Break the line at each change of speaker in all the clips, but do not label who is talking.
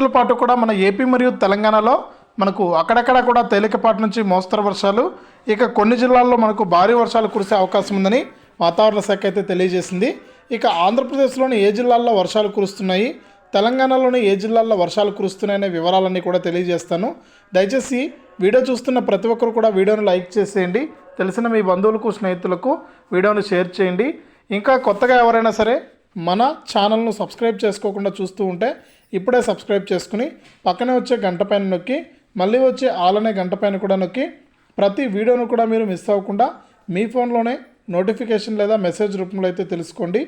రోజుల పాటు కూడా మన ఏపీ మరియు తెలంగాణలో మనకు అక్కడక్కడ కూడా తేలికపాటి నుంచి మోస్తరు వర్షాలు. ఇక కొన్ని జిల్లాల్లో మనకు భారీ వర్షాలు కురిసే అవకాశం ఉందని వాతావరణ శాఖ అయితే తెలియజేసింది. ఇక ఆంధ్రప్రదేశ్లోని ఏ జిల్లాల్లో వర్షాలు కురుస్తున్నాయి? తెలంగాణలోని ఏ జిల్లాల్లో వర్షాలు కురుస్తున్నాయనే వివరాలన్నీ కూడా తెలియజేస్తాను. దయచేసి వీడియో చూస్తున్న ప్రతి ఒక్కరు కూడా వీడియోను లైక్ చేసేయండి. తెలిసిన మీ బంధువులకు స్నేహితులకు వీడియోను షేర్ చేయండి. ఇంకా కొత్తగా ఎవరైనా సరే మన ఛానల్ను సబ్స్క్రైబ్ చేసుకోకుండా చూస్తూ ఉంటే ఇప్పుడే సబ్స్క్రైబ్ చేసుకుని పక్కనే వచ్చే గంట పైన నొక్కి మళ్ళీ వచ్చే ఆలనే గంట పైన కూడా నొక్కి ప్రతి వీడియోను కూడా మీరు మిస్ అవ్వకుండా మీ ఫోన్లోనే నోటిఫికేషన్ లేదా మెసేజ్ రూపంలో అయితే తెలుసుకోండి.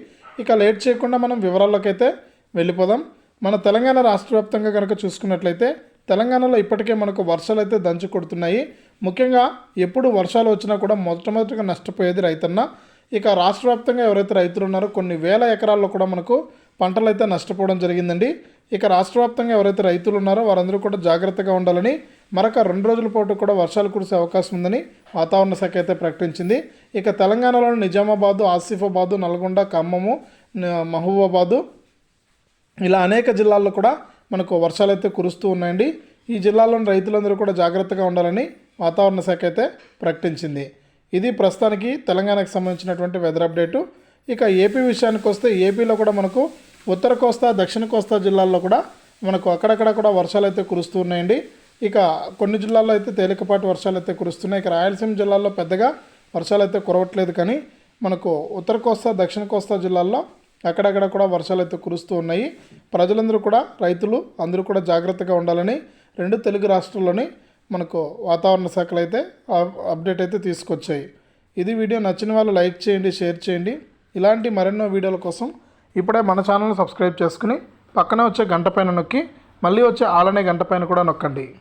ఇక లేట్ చేయకుండా మనం వివరాల్లోకి అయితే వెళ్ళిపోదాం. మన తెలంగాణ రాష్ట్ర వ్యాప్తంగా కనుక చూసుకున్నట్లయితే తెలంగాణలో ఇప్పటికే మనకు వర్షాలు అయితే దంచు కొడుతున్నాయి. ముఖ్యంగా ఎప్పుడు వర్షాలు వచ్చినా కూడా మొట్టమొదటిగా నష్టపోయేది రైతన్న. ఇక రాష్ట్ర వ్యాప్తంగా ఎవరైతే రైతులు ఉన్నారో కొన్ని వేల ఎకరాల్లో కూడా మనకు పంటలు అయితే నష్టపోవడం జరిగిందండి. ఇక రాష్ట్ర వ్యాప్తంగా ఎవరైతే రైతులు ఉన్నారో వారందరూ కూడా జాగ్రత్తగా ఉండాలని మరొక రెండు రోజుల పాటు కూడా వర్షాలు కురిసే అవకాశం ఉందని వాతావరణ శాఖ అయితే ప్రకటించింది. ఇక తెలంగాణలోని నిజామాబాదు ఆసిఫాబాదు నల్గొండ ఖమ్మము మహబూబాబాదు ఇలా అనేక జిల్లాల్లో కూడా మనకు వర్షాలు అయితే కురుస్తూ ఉన్నాయండి. ఈ జిల్లాలోని రైతులందరూ కూడా జాగ్రత్తగా ఉండాలని వాతావరణ శాఖ అయితే ప్రకటించింది. ఇది ప్రస్తుతానికి తెలంగాణకు సంబంధించినటువంటి వెదర్ అప్డేటు ఇక ఏపీ విషయానికి వస్తే ఏపీలో కూడా మనకు ఉత్తర కోస్తా దక్షిణ కోస్తా జిల్లాల్లో కూడా మనకు అక్కడక్కడ కూడా వర్షాలు అయితే కురుస్తూ ఉన్నాయండి. ఇక కొన్ని జిల్లాల్లో అయితే తేలికపాటి వర్షాలు అయితే కురుస్తున్నాయి. ఇక రాయలసీమ జిల్లాల్లో పెద్దగా వర్షాలు అయితే కురవట్లేదు. కానీ మనకు ఉత్తర కోస్తా దక్షిణ కోస్తా జిల్లాల్లో అక్కడక్కడ కూడా వర్షాలు అయితే కురుస్తూ ఉన్నాయి. ప్రజలందరూ కూడా రైతులు అందరూ కూడా జాగ్రత్తగా ఉండాలని రెండు తెలుగు రాష్ట్రాల్లోని మనకు వాతావరణ శాఖలు అయితే అప్- అప్డేట్ అయితే తీసుకొచ్చాయి. ఇది వీడియో నచ్చిన వాళ్ళు లైక్ చేయండి షేర్ చేయండి. ఇలాంటి మరెన్నో వీడియోల కోసం ఇప్పుడే మన ఛానల్ని సబ్స్క్రైబ్ చేసుకుని పక్కనే వచ్చే గంట పైన నొక్కి మళ్ళీ వచ్చే ఆలనే గంట పైన కూడా నొక్కండి.